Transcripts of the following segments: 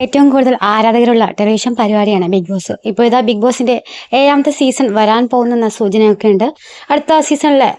ഏറ്റവും കൂടുതൽ ആരാധകരുള്ള ടെലിവിഷൻ പരിപാടിയാണ് ബിഗ് ബോസ് ഇപ്പോൾ ഇതാ ബിഗ് ബോസിന്റെ ഏഴാമത്തെ സീസൺ വരാൻ പോകുന്ന സൂചനയൊക്കെ ഉണ്ട്. അടുത്ത സീസണിലെ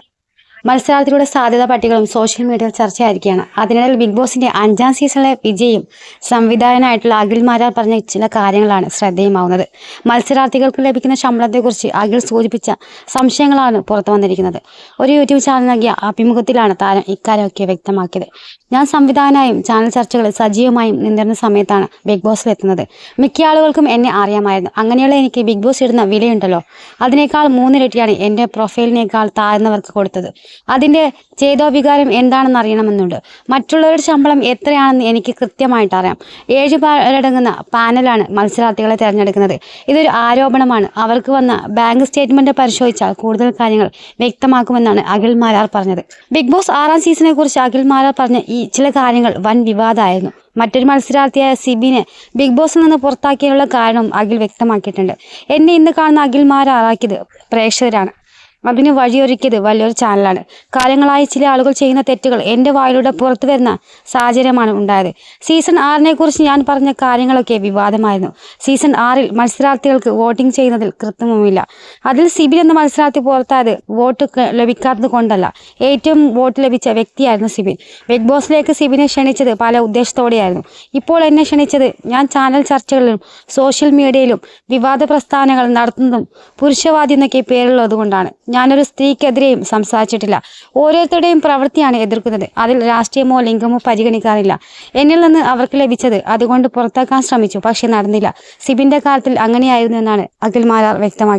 മത്സരാർത്ഥികളുടെ സാധ്യതാ പട്ടികളും സോഷ്യൽ മീഡിയയിൽ ചർച്ചയായിരിക്കുകയാണ്. അതിനിടയിൽ ബിഗ് ബോസിന്റെ അഞ്ചാം സീസണിലെ വിജയും സംവിധായകനായിട്ടുള്ള അഖിൽ മാരാർ പറഞ്ഞ ചില കാര്യങ്ങളാണ് ശ്രദ്ധേയമാവുന്നത്. മത്സരാർത്ഥികൾക്ക് ലഭിക്കുന്ന ശമ്പളത്തെക്കുറിച്ച് അഖിൽ സൂചിപ്പിച്ച സംശയങ്ങളാണ് പുറത്തു വന്നിരിക്കുന്നത്. ഒരു യൂട്യൂബ് ചാനൽ നൽകിയ അഭിമുഖത്തിലാണ് താരം ഇക്കാര്യമൊക്കെ വ്യക്തമാക്കിയത്. ഞാൻ സംവിധായകനായും ചാനൽ ചർച്ചകളിൽ സജീവമായും നിന്നിരുന്ന സമയത്താണ് ബിഗ് ബോസിൽ എത്തുന്നത്. മിക്ക ആളുകൾക്കും എന്നെ അറിയാമായിരുന്നു. അങ്ങനെയുള്ള എനിക്ക് ബിഗ് ബോസ് ഇടുന്ന വിലയുണ്ടല്ലോ. അതിനേക്കാൾ മൂന്നിരട്ടിയാണ് എന്റെ പ്രൊഫൈലിനേക്കാൾ താഴ്ന്നവർക്ക് കൊടുത്തത്. അതിന്റെ ചേതോവികാരം എന്താണെന്ന് അറിയണമെന്നുണ്ട്. മറ്റുള്ളവരുടെ ശമ്പളം എത്രയാണെന്ന് എനിക്ക് കൃത്യമായിട്ട് അറിയാം. ഏഴ് പേരടങ്ങുന്ന പാനലാണ് മത്സരാർത്ഥികളെ തിരഞ്ഞെടുക്കുന്നത്. ഇതൊരു ആരോപണമാണ്. അവർക്ക് വന്ന ബാങ്ക് സ്റ്റേറ്റ്മെന്റ് പരിശോധിച്ചാൽ കൂടുതൽ കാര്യങ്ങൾ വ്യക്തമാക്കുമെന്നാണ് അഖിൽ മാരാർ പറഞ്ഞത്. ബിഗ് ബോസ് ആറാം സീസണെ കുറിച്ച് അഖിൽ മാരാർ പറഞ്ഞ ഈ ചില കാര്യങ്ങൾ വൻ വിവാദമായിരുന്നു. മറ്റൊരു മത്സരാർത്ഥിയായ സിബിനെ ബിഗ് ബോസിൽ നിന്ന് പുറത്താക്കിയുള്ള കാരണം അഖിൽ വ്യക്തമാക്കിയിട്ടുണ്ട്. എന്നെ ഇന്ന് കാണുന്ന അഖിൽ മാരാറാക്കിയത് പ്രേക്ഷകരാണ്. അതിന് വഴിയൊരുക്കിയത് വലിയൊരു ചാനലാണ്. കാലങ്ങളായി ചില ആളുകൾ ചെയ്യുന്ന തെറ്റുകൾ എന്റെ വായിലൂടെ പുറത്തു വരുന്ന സാഹചര്യമാണ് ഉണ്ടായത്. സീസൺ ആറിനെ കുറിച്ച് ഞാൻ പറഞ്ഞ കാര്യങ്ങളൊക്കെ വിവാദമായിരുന്നു. സീസൺ ആറിൽ മത്സരാർത്ഥികൾക്ക് വോട്ടിംഗ് ചെയ്യുന്നതിൽ കൃത്രിമമില്ല അതിൽ സിബിൻ എന്ന മത്സരാർത്ഥി പുറത്തായത് വോട്ട് ലഭിക്കാത്തത് കൊണ്ടല്ല. ഏറ്റവും വോട്ട് ലഭിച്ച വ്യക്തിയായിരുന്നു സിബിൻ. ബിഗ് ബോസിലേക്ക് സിബിനെ ക്ഷണിച്ചത് പല ഉദ്ദേശത്തോടെയായിരുന്നു. ഇപ്പോൾ എന്നെ ക്ഷണിച്ചത് ഞാൻ ചാനൽ ചർച്ചകളിലും സോഷ്യൽ മീഡിയയിലും വിവാദ പ്രസ്ഥാനങ്ങൾ നടത്തുന്നതും പുരുഷവാദി എന്നൊക്കെ പേരുള്ളത് കൊണ്ടാണ് ഞാനൊരു സ്ത്രീക്കെതിരെയും സംസാരിച്ചിട്ടില്ല. ഓരോരുത്തരുടെയും പ്രവൃത്തിയാണ് എതിർക്കുന്നത്. അതിൽ രാഷ്ട്രീയമോ ലിംഗമോ പരിഗണിക്കാറില്ല. എന്നിൽ നിന്ന് അവർക്ക് ലഭിച്ചത് അതുകൊണ്ട് പുറത്താക്കാൻ ശ്രമിച്ചു. പക്ഷെ നടന്നില്ല. സിബിന്റെ കാലത്തിൽ അങ്ങനെയായിരുന്നു എന്നാണ് അഖിൽ മാരാർ വ്യക്തമാക്കി